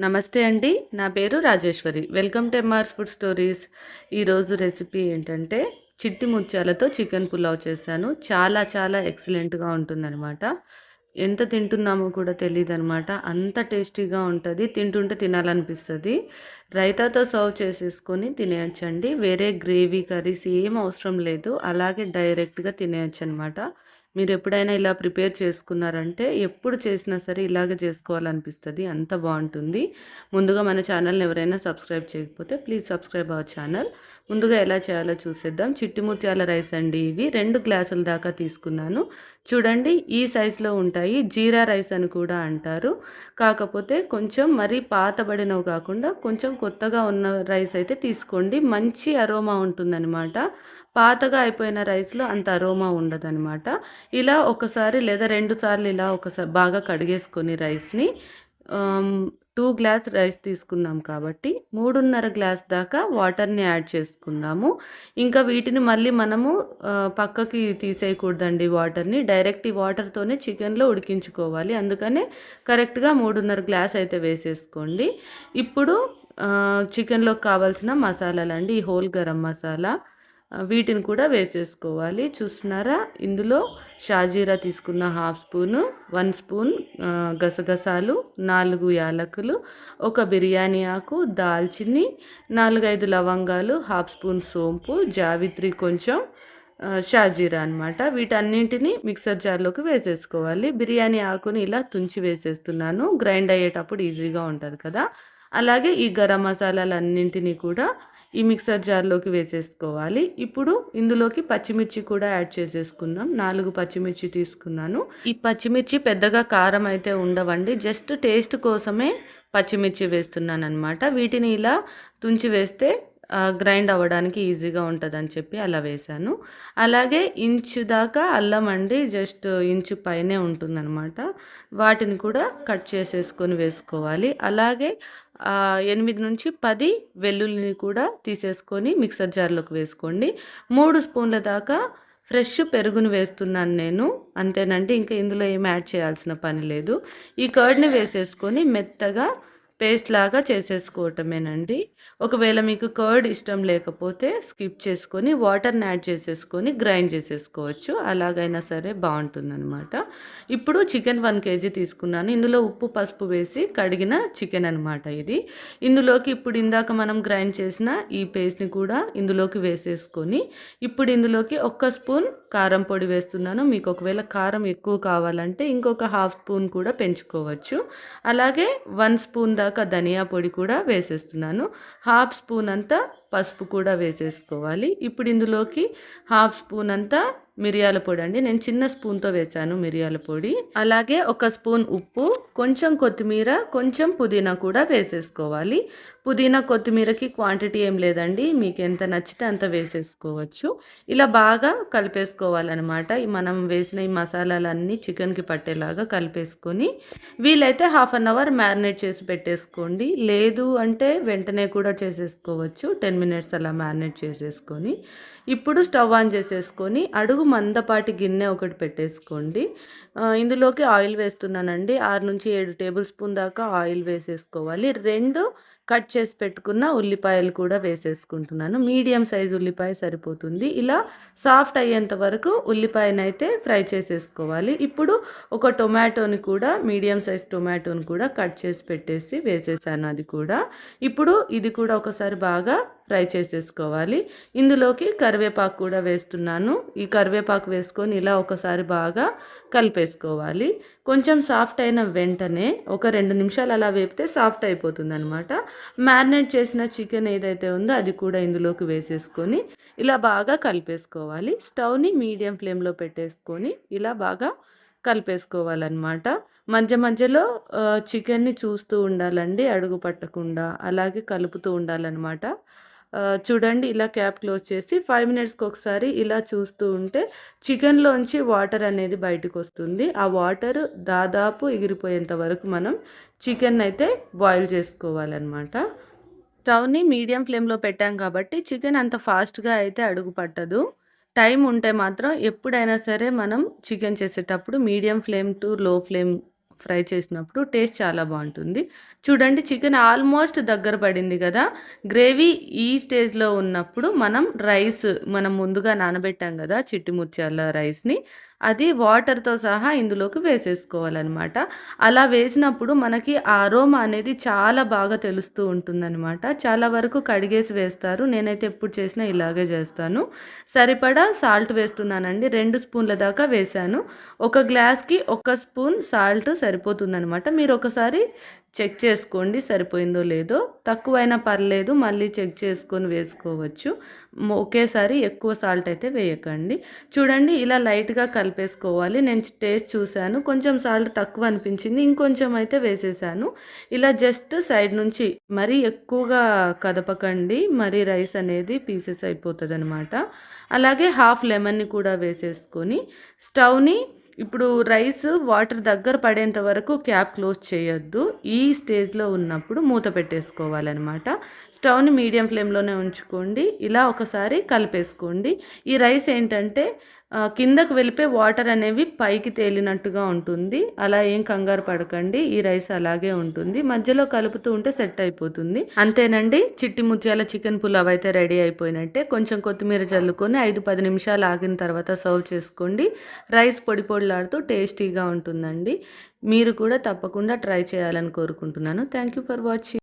నమస్తే అండి. నా పేరు Rajeshwari. Welcome to M R's food stories. ఈరోజు రెసిపీ ఏంటంటే చిట్టి ముత్యాలతో చికెన్ పులావ్ చేశాను. చాలా చాలా ఎక్సలెంట్గా ఉంటుందన్నమాట. ఎంత తింటున్నామో కూడా తెలియదు అనమాట అంత టేస్టీగా ఉంటుంది. తింటుంటే తినాలనిపిస్తుంది. రైతాతో సర్వ్ చేసేసుకొని తినేయచ్చండి. వేరే గ్రేవీ కర్రీస్ ఏం అవసరం లేదు. అలాగే డైరెక్ట్గా తినేయచ్చు అనమాట మీరు ఎప్పుడైనా ఇలా ప్రిపేర్ చేసుకున్నారంటే ఎప్పుడు చేసినా సరే ఇలాగే చేసుకోవాలనిపిస్తుంది. అంత బాగుంటుంది. ముందుగా మన ఛానల్ని ఎవరైనా సబ్స్క్రైబ్ చేయకపోతే ప్లీజ్ సబ్స్క్రైబ్ అవర్ ఛానల్. ముందుగా ఎలా చేయాలో చూసేద్దాం. చిట్టి ముత్యాల రైస్ అండి ఇవి. రెండు గ్లాసుల దాకా తీసుకున్నాను. చూడండి ఈ సైజులో ఉంటాయి. జీరా రైస్ అని కూడా అంటారు. కాకపోతే కొంచెం మరీ పాతబడినవి కాకుండా కొంచెం కొత్తగా ఉన్న రైస్ అయితే తీసుకోండి. మంచి అరోమా ఉంటుందన్నమాట. పాతగా అయిపోయిన రైస్లో అంత అరోమా ఉండదనమాట ఇలా ఒకసారి లేదా రెండు సార్లు ఇలా ఒకసారి బాగా కడిగేసుకొని రైస్ని టూ గ్లాస్ రైస్ తీసుకున్నాం కాబట్టి మూడున్నర గ్లాస్ దాకా వాటర్ని యాడ్ చేసుకుందాము. ఇంకా వీటిని మళ్ళీ మనము పక్కకి తీసేయకూడదండి వాటర్ని. డైరెక్ట్ ఈ వాటర్తోనే చికెన్లో ఉడికించుకోవాలి. అందుకనే కరెక్ట్గా మూడున్నర గ్లాస్ అయితే వేసేసుకోండి. ఇప్పుడు చికెన్లోకి కావాల్సిన మసాలాలు అండి ఈ హోల్ గరం మసాలా. వీటిని కూడా వేసేసుకోవాలి. చూస్తున్నారా? ఇందులో షాజీరా తీసుకున్న హాఫ్ స్పూను వన్ స్పూన్ గసగసాలు నాలుగు యాలకులు ఒక బిర్యానీ ఆకు దాల్చిని నాలుగైదు లవంగాలు హాఫ్ స్పూన్ సోంపు జావిత్రి కొంచెం షాజీరా అనమాట వీటన్నింటినీ మిక్సర్ జార్లోకి వేసేసుకోవాలి. బిర్యానీ ఆకుని ఇలా తుంచి వేసేస్తున్నాను. గ్రైండ్ అయ్యేటప్పుడు ఈజీగా ఉంటుంది కదా. అలాగే ఈ గరం మసాలాలన్నింటినీ కూడా ఈ మిక్సర్ జార్లోకి వేసేసుకోవాలి. ఇప్పుడు ఇందులోకి పచ్చిమిర్చి కూడా యాడ్ చేసేసుకుందాం. నాలుగు పచ్చిమిర్చి తీసుకున్నాను. ఈ పచ్చిమిర్చి పెద్దగా కారం అయితే ఉండవండి. జస్ట్ టేస్ట్ కోసమే పచ్చిమిర్చి వేస్తున్నాను అనమాట వీటిని ఇలా తుంచి వేస్తే గ్రైండ్ అవ్వడానికి ఈజీగా ఉంటుందని చెప్పి అలా వేశాను. అలాగే ఇంచు దాకా అల్లం అండి జస్ట్ ఇంచు పైనే ఉంటుందన్నమాట. వాటిని కూడా కట్ చేసేసుకొని వేసుకోవాలి. అలాగే ఎనిమిది నుంచి పది వెల్లుల్లిని కూడా తీసేసుకొని మిక్సర్ జార్లోకి వేసుకోండి. మూడు స్పూన్ల దాకా ఫ్రెష్ పెరుగును వేస్తున్నాను నేను. అంతేనండి ఇంకా ఇందులో ఏం యాడ్ చేయాల్సిన పని లేదు. ఈ కర్డ్ని వేసేసుకొని మెత్తగా పేస్ట్ లాగా చేసేసుకోవటమేనండి. ఒకవేళ మీకు కర్డ్ ఇష్టం లేకపోతే స్కిప్ చేసుకొని వాటర్ని యాడ్ చేసేసుకొని గ్రైండ్ చేసేసుకోవచ్చు. అలాగైనా సరే బాగుంటుందన్నమాట. ఇప్పుడు చికెన్ వన్ కేజీ తీసుకున్నాను. ఇందులో ఉప్పు పసుపు వేసి కడిగిన చికెన్ అనమాట ఇది. ఇందులోకి ఇప్పుడు ఇందాక మనం గ్రైండ్ చేసిన ఈ పేస్ట్ని కూడా ఇందులోకి వేసేసుకొని ఇప్పుడు ఇందులోకి ఒక్క స్పూన్ కారం పొడి వేస్తున్నాను. మీకు ఒకవేళ కారం ఎక్కువ కావాలంటే ఇంకొక హాఫ్ స్పూన్ కూడా పెంచుకోవచ్చు. అలాగే వన్ స్పూన్ దాకా దాకా ధనియా పొడి కూడా వేసేస్తున్నాను. హాఫ్ స్పూన్ అంతా పసుపు కూడా వేసేసుకోవాలి. ఇప్పుడు ఇందులోకి హాఫ్ స్పూన్ అంతా మిరియాల పొడి అండి. నేను చిన్న స్పూన్తో వేసాను మిరియాల పొడి. అలాగే ఒక స్పూన్ ఉప్పు కొంచెం కొత్తిమీర కొంచెం పుదీనా కూడా వేసేసుకోవాలి. పుదీనా కొత్తిమీరకి క్వాంటిటీ ఏం లేదండి. మీకు ఎంత నచ్చితే అంత వేసేసుకోవచ్చు. ఇలా బాగా కలిపేసుకోవాలన్నమాట. మనం వేసిన ఈ మసాలాలన్నీ చికెన్కి పట్టేలాగా కలిపేసుకొని వీలైతే హాఫ్ అన్ అవర్ మ్యారినేట్ చేసి పెట్టేసుకోండి. లేదు అంటే వెంటనే కూడా చేసేసుకోవచ్చు. టెన్ మినిట్స్ అలా మ్యారినేట్ చేసేసుకొని ఇప్పుడు స్టవ్ ఆన్ చేసేసుకొని అడుగు మందపాటి గిన్నె ఒకటి పెట్టేసుకోండి. ఇందులోకి ఆయిల్ వేస్తున్నానండి. ఆరు నుంచి ఏడు టేబుల్ స్పూన్ దాకా ఆయిల్ వేసేసుకోవాలి. రెండు కట్ చేసి పెట్టుకున్న ఉల్లిపాయలు కూడా వేసేసుకుంటున్నాను. మీడియం సైజ్ ఉల్లిపాయ సరిపోతుంది. ఇలా సాఫ్ట్ అయ్యేంత వరకు ఉల్లిపాయనైతే ఫ్రై చేసేసుకోవాలి. ఇప్పుడు ఒక టొమాటోని కూడా మీడియం సైజ్ టొమాటోని కూడా కట్ చేసి పెట్టేసి వేసేసాను అది కూడా. ఇప్పుడు ఇది కూడా ఒకసారి బాగా ఫ్రై చేసేసుకోవాలి. ఇందులోకి కరివేపాకు కూడా వేస్తున్నాను. ఈ కరివేపాకు వేసుకొని ఇలా ఒకసారి బాగా కలిపేసుకోవాలి. కొంచెం సాఫ్ట్ అయిన వెంటనే ఒక రెండు నిమిషాలు అలా వేపితే సాఫ్ట్ అయిపోతుంది అనమాట మ్యారినేట్ చేసిన చికెన్ ఏదైతే ఉందో అది కూడా ఇందులోకి వేసేసుకొని ఇలా బాగా కలిపేసుకోవాలి. స్టవ్ని మీడియం ఫ్లేమ్లో పెట్టేసుకొని ఇలా బాగా కలిపేసుకోవాలన్నమాట. మధ్య మధ్యలో చికెన్ని చూస్తూ ఉండాలండి అడుగు పట్టకుండా అలాగే కలుపుతూ ఉండాలన్నమాట. చూడండి ఇలా క్యాప్ క్లోజ్ చేసి ఫైవ్ మినిట్స్కి ఒకసారి ఇలా చూస్తూ ఉంటే చికెన్లోంచి వాటర్ అనేది బయటకు వస్తుంది. ఆ వాటర్ దాదాపు ఎగిరిపోయేంత వరకు మనం చికెన్ అయితే బాయిల్ చేసుకోవాలన్నమాట. స్టవ్ని మీడియం ఫ్లేమ్లో పెట్టాం కాబట్టి చికెన్ అంత ఫాస్ట్గా అయితే అడుగు పట్టదు. టైం ఉంటే మాత్రం ఎప్పుడైనా సరే మనం చికెన్ చేసేటప్పుడు medium flame to low flame fry చేసినప్పుడు టేస్ట్ చాలా బాగుంటుంది. చూడండి చికెన్ ఆల్మోస్ట్ దగ్గర పడింది కదా. గ్రేవీ ఈ స్టేజ్లో ఉన్నప్పుడు మనం రైస్ మనం ముందుగా నానబెట్టాం కదా చిట్టి ముత్యాల రైస్ని. అది వాటర్తో సహా ఇందులోకి వేసేసుకోవాలన్నమాట. అలా వేసినప్పుడు మనకి ఆ అనేది చాలా బాగా తెలుస్తూ ఉంటుందన్నమాట. చాలా వరకు కడిగేసి వేస్తారు. నేనైతే ఎప్పుడు చేసినా ఇలాగే చేస్తాను. సరిపడా సాల్ట్ వేస్తున్నానండి. రెండు స్పూన్ల దాకా వేశాను. ఒక గ్లాస్కి ఒక స్పూన్ సాల్ట్ సరిపోతుందనమాట మీరు ఒకసారి చెక్ చేసుకోండి సరిపోయిందో లేదో. తక్కువైనా పర్లేదు మళ్ళీ చెక్ చేసుకొని వేసుకోవచ్చు. ఒకేసారి ఎక్కువ సాల్ట్ అయితే వేయకండి. చూడండి ఇలా లైట్గా కలిపేసుకోవాలి. నేను టేస్ట్ చూశాను. కొంచెం సాల్ట్ తక్కువ అనిపించింది. ఇంకొంచెం అయితే వేసేసాను. ఇలా జస్ట్ సైడ్ నుంచి మరీ ఎక్కువగా కదపకండి. మరీ రైస్ అనేది పీసెస్ అయిపోతుంది అనమాట అలాగే హాఫ్ లెమన్ని కూడా వేసేసుకొని స్టవ్ని ఇప్పుడు రైస్ వాటర్ దగ్గర పడేంత వరకు క్యాప్ క్లోజ్ చేయొద్దు. ఈ స్టేజ్లో ఉన్నప్పుడు మూత పెట్టేసుకోవాలన్నమాట. స్టవ్ని మీడియం ఫ్లేమ్లోనే ఉంచుకోండి. ఇలా ఒకసారి కలిపేసుకోండి. ఈ రైస్ ఏంటంటే కిందకు వెళ్ళిపోయి వాటర్ అనేవి పైకి తేలినట్టుగా ఉంటుంది. అలా ఏం కంగారు పడకండి. ఈ రైస్ అలాగే ఉంటుంది. మధ్యలో కలుపుతూ ఉంటే సెట్ అయిపోతుంది. అంతేనండి. చిట్టి ముత్యాల చికెన్ పులావ్ అయితే రెడీ అయిపోయినట్టే. కొంచెం కొత్తిమీర చల్లుకొని ఐదు పది నిమిషాలు ఆగిన తర్వాత సర్వ్ చేసుకోండి. రైస్ పొడి పొడిలాడుతూ టేస్టీగా ఉంటుందండి. మీరు కూడా తప్పకుండా ట్రై చేయాలని కోరుకుంటున్నాను. Thank you for watching.